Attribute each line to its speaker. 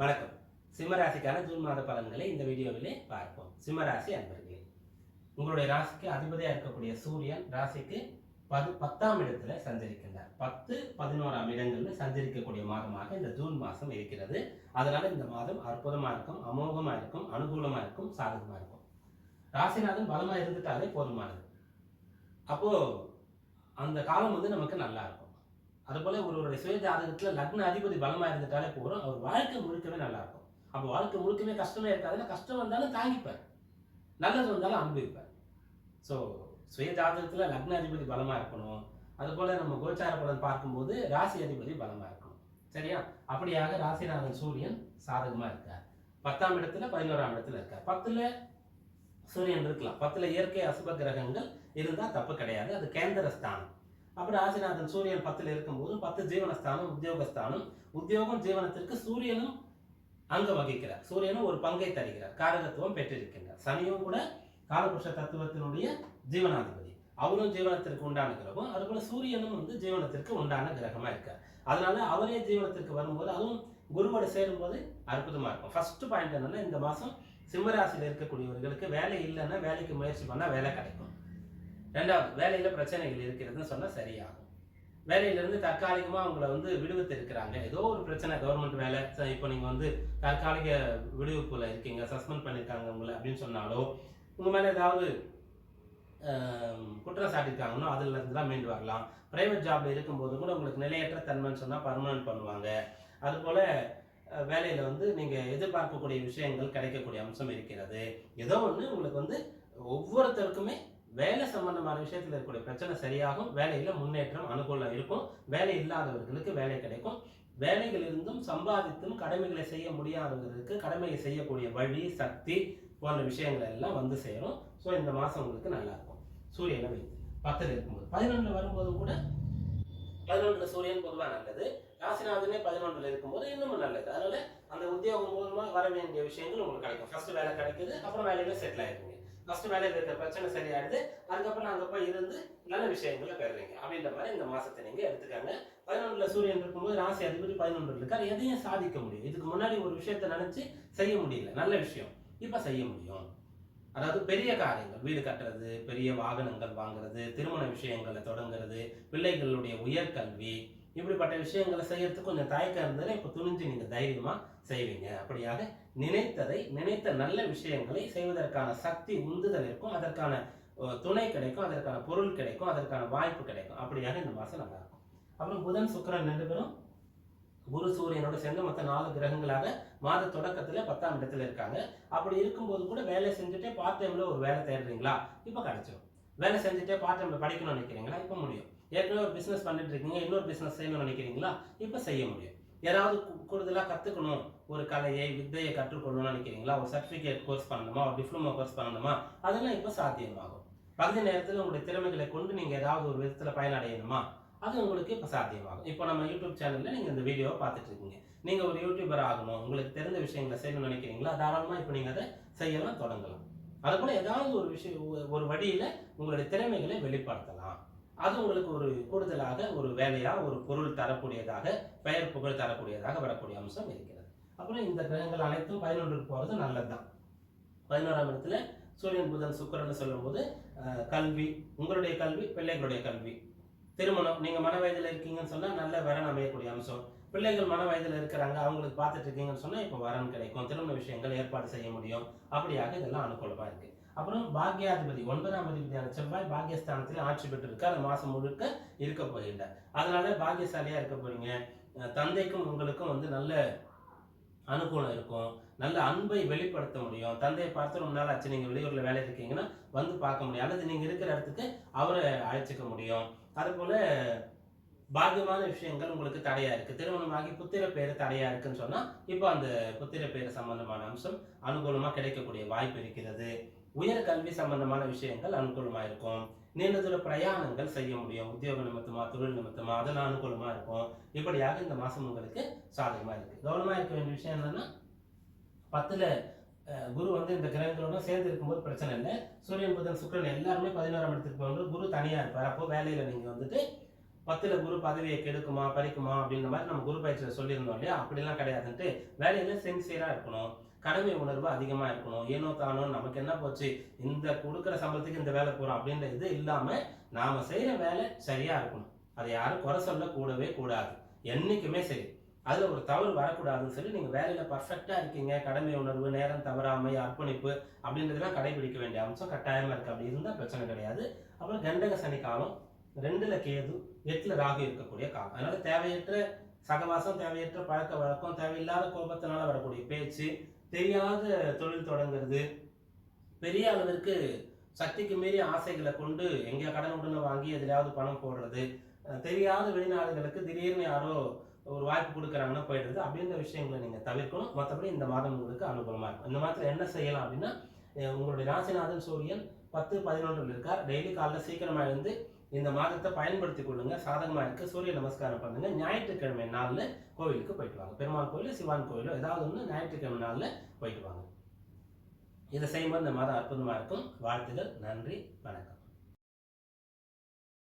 Speaker 1: வணக்கம். சிம்மராசிக்கான ஜூன் மாத பலன்களை இந்த வீடியோவிலே பார்ப்போம். சிம்மராசி அன்பர்களே உங்களுடைய ராசிக்கு அதிபதியாக இருக்கக்கூடிய சூரியன் ராசிக்கு பது பத்தாம் இடத்துல சஞ்சரிக்கின்றார். பத்து பதினோராம் இடங்களில் சஞ்சரிக்கக்கூடிய மாதமாக இந்த ஜூன் மாதம் இருக்கிறது. அதனால இந்த மாதம் அற்புதமாக இருக்கும் அமோகமாக இருக்கும் அனுகூலமாக இருக்கும் சாதகமாக இருக்கும். ராசிநாதன் பலமாக இருந்துட்டாலே போதுமானது. அப்போ அந்த காலம் வந்து நமக்கு நல்லா இருக்கும். அதுபோல ஒருவருடைய சுய ஜாதகத்துல லக்ன அதிபதி பலமா இருந்துட்டாலே போகிறோம் அவர் வாழ்க்கை முழுக்கவே நல்லா இருக்கும் அப்போ வாழ்க்கை முழுக்கவே கஷ்டமே இருக்காதுன்னா கஷ்டம் வந்தாலும் தாங்கிப்பார். நல்லது வந்தாலும் அனுபவிப்பார். ஸோ சுய ஜாதகத்துல லக்ன அதிபதி பலமா இருக்கணும். அதுபோல நம்ம கோச்சார பலன் பார்க்கும்போது ராசி அதிபதி பலமா இருக்கணும். சரியா? அப்படியாக ராசிநாதன் சூரியன் சாதகமா இருக்கார். பத்தாம் இடத்துல பதினோராம் இடத்துல இருக்கார். பத்துல சூரியன் இருக்கலாம். பத்துல இயற்கை அசுப கிரகங்கள் இருந்தால் தப்பு கிடையாது. அது கேந்திர ஸ்தானம். அப்படி ராசிநாதன் சூரியன் பத்துல இருக்கும்போது பத்து ஜீவனஸ்தானம் உத்தியோகஸ்தானம். உத்தியோகம் ஜீவனத்திற்கு சூரியனும் அங்க வகிக்கிறார். சூரியனும் ஒரு பங்கை தருகிறார். காரகத்துவம் பெற்றிருக்கின்றார். சனியும் கூட காலபுருஷ தத்துவத்தினுடைய ஜீவனாதிபதி. அவரும் ஜீவனத்திற்கு உண்டான கிரகம். அதுபோல சூரியனும் வந்து ஜீவனத்திற்கு உண்டான கிரகமா இருக்கார். அதனால அவரே ஜீவனத்திற்கு வரும்போது அதுவும் குருவோட சேரும்போது அற்புதமா இருக்கும். ஃபர்ஸ்ட் பாயிண்ட் என்னன்னா இந்த மாசம் சிம்மராசியில் இருக்கக்கூடியவர்களுக்கு வேலை இல்லைன்னா வேலைக்கு முயற்சி பண்ணா வேலை கிடைக்கும். ரெண்டாவது வேலையில் பிரச்சனைகள் இருக்கிறதுன்னு சொன்னால் சரியாகும். வேலையிலேருந்து தற்காலிகமாக அவங்கள வந்து விடுவித்து இருக்கிறாங்க. ஏதோ ஒரு பிரச்சனை கவர்மெண்ட் வேலை. இப்போ நீங்கள் வந்து தற்காலிக விடுவிப்பில் இருக்கீங்க சஸ்பெண்ட் பண்ணிருக்காங்க உங்களை அப்படின்னு சொன்னாலோ உங்கள் மேலே ஏதாவது குற்றம் சாட்டியிருக்காங்கன்னா அதுல இருந்துலாம் மீண்டு வரலாம். பிரைவேட் ஜாப்ல இருக்கும்போது கூட உங்களுக்கு நிலையற்ற தன்மைன்னு சொன்னால் பர்மனன்ட் பண்ணுவாங்க. அதுபோல் வேலையில் வேலையில வந்து நீங்க எதிர்பார்க்கக்கூடிய விஷயங்கள் கிடைக்கக்கூடிய அம்சம் இருக்கிறது. ஏதோ ஒன்று உங்களுக்கு வந்து ஒவ்வொருத்தருக்குமே வேலை சம்பந்தமான விஷயத்தில் இருக்கக்கூடிய பிரச்சனை சரியாகும் வேலையில் முன்னேற்றம் அனுகூலம் இருக்கும். வேலை இல்லாதவர்களுக்கு வேலை கிடைக்கும். வேலைகளிலிருந்தும் சம்பாதித்தும் கடமைகளை செய்ய முடியாதவர்களுக்கு கடமையை செய்யக்கூடிய வழி சக்தி போன்ற விஷயங்கள் எல்லாம் வந்து சேரும். ஸோ இந்த மாதம் உங்களுக்கு நல்லா இருக்கும். சூரியனை வைத்து பத்தில் இருக்கும்போது. பதினொன்றில் வரும்போது கூட பதினொன்றில் சூரியன் பொதுவாக நல்லது. ராசிநாதனே பதினொன்றில் இருக்கும்போது இன்னமும் நல்லது. அதனால அந்த உத்தியோகம் மூலமாக வர வேண்டிய விஷயங்கள் உங்களுக்கு கிடைக்கும். ஃபர்ஸ்ட் வேலை கிடைக்குது அப்புறம் வேலையில செட்டில் ஆயிருக்கீங்க ஃபர்ஸ்ட் வேலையில் இருக்கிற பிரச்சனை சரியாயிடுது. அதுக்கப்புறம் அங்கே போய் இருந்து நல்ல விஷயங்களை பெறுறீங்க. அப்படின்ற மாதிரி இந்த மாசத்தை நீங்கள் எடுத்துக்காங்க. பதினொன்றில் சூரியன் இருக்கும்போது ராசி அதிபதி பதினொன்று இருக்கார். எதையும் சாதிக்க முடியும் இதுக்கு முன்னாடி ஒரு விஷயத்தை நினச்சி செய்ய முடியல. நல்ல விஷயம். இப்போ செய்ய முடியும். அதாவது பெரிய காரியங்கள் வீடு கட்டுறது பெரிய வாகனங்கள் வாங்குறது திருமண விஷயங்களை தொடங்குறது பிள்ளைகளுடைய உயர்கல்வி இப்படிப்பட்ட விஷயங்களை செய்யறதுக்கு கொஞ்சம் தயக்கம் இருந்ததுன்னா இப்போ துணிஞ்சு நீங்கள் தைரியமாக செய்வீங்க. அப்படியாக நினைத்ததை நினைத்த நல்ல விஷயங்களை செய்வதற்கான சக்தி உந்துதல் இருக்கும். அதற்கான துணை கிடைக்கும். அதற்கான பொருள் கிடைக்கும். அதற்கான வாய்ப்பு கிடைக்கும். அப்படியாக இந்த மாதம் நல்லா இருக்கும். அப்புறம் புதன் சுக்கிரன் ரெண்டு பேரும் குரு சூரியனோட சேர்ந்து மொத்த நாலு கிரகங்களாக மாத தொடக்கத்தில் பத்தாம் இடத்துல இருக்காங்க. அப்படி இருக்கும்போது கூட வேலை செஞ்சுட்டே பார்ட் டைமில் ஒரு வேலை தேடுறீங்களா? இப்போ கிடைச்சிடும் வேலை செஞ்சுட்டே பார்ட் படிக்கணும்னு நினைக்கிறீங்களா? இப்போ முடியும். ஏற்கனவே ஒரு பிஸ்னஸ் பண்ணிட்டு இருக்கீங்க இன்னொரு பிஸ்னஸ் செய்யணும்னு நினைக்கிறீங்களா? இப்போ செய்ய முடியும். யாராவது கூடுதலாக கற்றுக்கணும் ஒரு கலையை வித்தையை கற்றுக்கொள்ளணும்னு நினைக்கிறீங்களா? ஒரு சர்டிஃபிகேட் கோர்ஸ் பண்ணணுமா? ஒரு டிப்ளமோ கோர்ஸ் பண்ணணுமா? அதெல்லாம் இப்போ சாத்தியமாகும். பகுதி நேரத்தில் உங்களுடைய திறமைகளை கொண்டு நீங்கள் ஏதாவது ஒரு விதத்தில் பயனடையணுமா? அது உங்களுக்கு இப்போ சாத்தியமாகும். இப்போ நம்ம யூடியூப் சேனலில் நீங்கள் இந்த வீடியோவை பார்த்துட்டு இருக்கீங்க நீங்கள் ஒரு யூடியூபர் ஆகணும். உங்களுக்கு தெரிந்த விஷயங்களை செய்யணும்னு நினைக்கிறீங்களா? தாராளமாக இப்போ நீங்கள் அதை செய்யலாம் தொடங்கலாம். அது கூட ஏதாவது ஒரு விஷயம் ஒரு வழியில் உங்களுடைய திறமைகளை வெளிப்படுத்தலாம். அது உங்களுக்கு ஒரு கூடுதலாக ஒரு வேலையாக ஒரு பொருள் தரக்கூடியதாக பெயர் புகழ் தரக்கூடியதாக வரக்கூடிய அம்சம் இருக்கிறது. அப்புறம் இந்த கிரகங்கள் அனைத்தும் பதினொன்றுக்கு போறது நல்லதுதான். பதினோராம் இடத்துல சூரியன் புதன் சுக்கிரன் சொல்லும்போது கல்வி உங்களுடைய கல்வி பிள்ளைகளுடைய கல்வி. திருமணம் நீங்கள் மன வயதில் இருக்கீங்கன்னு சொன்னால் நல்ல வரன் அமையக்கூடிய அம்சம். பிள்ளைகள் மன வயதில் இருக்கிறாங்க அவங்களுக்கு பார்த்துட்டு இருக்கீங்கன்னு சொன்னால் இப்போ வரன் கிடைக்கும். திருமண விஷயங்கள் ஏற்பாடு செய்ய முடியும். அப்படியாக இதெல்லாம் அனுகூலமாக இருக்குது அப்புறம் பாக்யாதிபதி ஒன்பதாம் அதிபதியான செவ்வாய் பாக்யஸ்தானத்தில் ஆட்சி பெற்றிருக்கு. அந்த மாதம் முழுக்க இருக்க போகின்றார். அதனால பாக்கியசாலியா இருக்க போறீங்க. தந்தைக்கும் உங்களுக்கும் வந்து நல்ல அனுகூலம் இருக்கும். நல்ல அன்பை வெளிப்படுத்த முடியும். தந்தையை பார்த்து ரொம்ப நாள் ஆச்சு நீங்கள் வெளியூரில் வேலை இருக்கீங்கன்னா வந்து பார்க்க முடியும். அல்லது நீங்கள் இருக்கிற இடத்துக்கு அவரை அழைச்சிக்க முடியும். அதுபோல் பாக்கியமான விஷயங்கள் உங்களுக்கு தடையாக இருக்குது திருமணமாகி புத்திர பேர் தடையாக இருக்குன்னு சொன்னால் இப்போ அந்த புத்திர பேர் சம்பந்தமான அம்சம் அனுகூலமாக கிடைக்கக்கூடிய வாய்ப்பு இருக்கிறது. உயர் கல்வி சம்பந்தமான விஷயங்கள் அனுகூலமாக இருக்கும். நீண்ட தூர பிரயாணங்கள் செய்ய முடியும். உத்தியோக நிமித்தமாக தொழில் நிமித்தமாக அதெல்லாம் அனுகூலமாக இருக்கும். இப்படியாக இந்த மாதம் உங்களுக்கு சாதகமாக இருக்குது கவனமாக இருக்க வேண்டிய விஷயம் என்னென்னா பத்தில் குரு வந்து இந்த கிரகங்களோட சேர்ந்து இருக்கும்போது பிரச்சனை இல்லை. சூரியன் புதன் சுக்கிரன் எல்லாருமே பதினோராம் இடத்துக்கு போகும்போது குரு தனியாக இருப்பார். அப்போ வேலையில் நீங்கள் வந்துட்டு பத்துல குரு பதவியை கெடுக்குமா பறிக்குமா அப்படின்ற மாதிரி நம்ம குரு பயிற்சியில் சொல்லியிருந்தோம் இல்லையா? அப்படிலாம் கிடையாதுன்ட்டு வேலையில சின்சியரா இருக்கணும். கடமை உணர்வு அதிகமா இருக்கணும். ஏனோ தானோ நமக்கு என்ன போச்சு? இந்த கொடுக்குற சம்பளத்துக்கு இந்த வேலை போறோம் அப்படின்ற இது இல்லாம நாம செய்யற வேலை சரியா இருக்கணும். அதை யாரும் குறை சொல்ல கூடவே கூடாது. என்னைக்குமே சரி. அதுல ஒரு தவறு வரக்கூடாதுன்னு சொல்லி நீங்க வேலையில பர்ஃபெக்டா இருக்கீங்க. கடமை உணர்வு நேரம் தவறாமை அர்ப்பணிப்பு அப்படின்றதெல்லாம் கடைபிடிக்க வேண்டிய அம்சம் கட்டாயமா இருக்கு. அப்படி இருந்தா பிரச்சனை கிடையாது. அப்புறம் கண்டக சனி காலம் ரெண்டுல கேது எட்டுல ராகு இருக்கக்கூடிய காலம். அதனால தேவையற்ற சகவாசம் தேவையற்ற பழக்க வழக்கம் தேவையில்லாத கோபத்தினால வரக்கூடிய பேச்சு தெரியாத தொழில் தொடங்குறது பெரிய அளவிற்கு சக்திக்கு மீறி ஆசைகளை கொண்டு எங்கேயா கடன் உடனே வாங்கி எதிலாவது பணம் போடுறது தெரியாத வெளிநாடுகளுக்கு திடீர்னு யாரோ ஒரு வாய்ப்பு கொடுக்குறாங்கன்னா போயிடுறது அப்படின்ற விஷயங்களை நீங்கள் தவிர்க்கணும். மற்றபடி இந்த மாதம் உங்களுக்கு அனுபவமாக இருக்கும் இந்த மாதத்தில் என்ன செய்யலாம் அப்படின்னா உங்களுடைய ராசிநாதன் சூரியன் பத்து பதினொன்றில் இருக்கார். டெய்லி காலைல சீக்கிரமாக எழுந்து இந்த மாதத்தை பயன்படுத்தி கொள்ளுங்க. சாதகமாக இருக்குது சூரிய நமஸ்காரம் பண்ணுங்க. ஞாயிற்றுக்கிழமை நாளில் கோவிலுக்கு போயிட்டு வாங்க. பெருமாள் கோயில் சிவான் கோயிலோ ஏதாவது ஒன்று ஞாயிற்றுக்கிழமை நாளில் போயிட்டு வாங்க. இதை செய்யும்போது இந்த மாதம் அற்புதமாக இருக்கும். வாழ்த்துகள். நன்றி. வணக்கம்.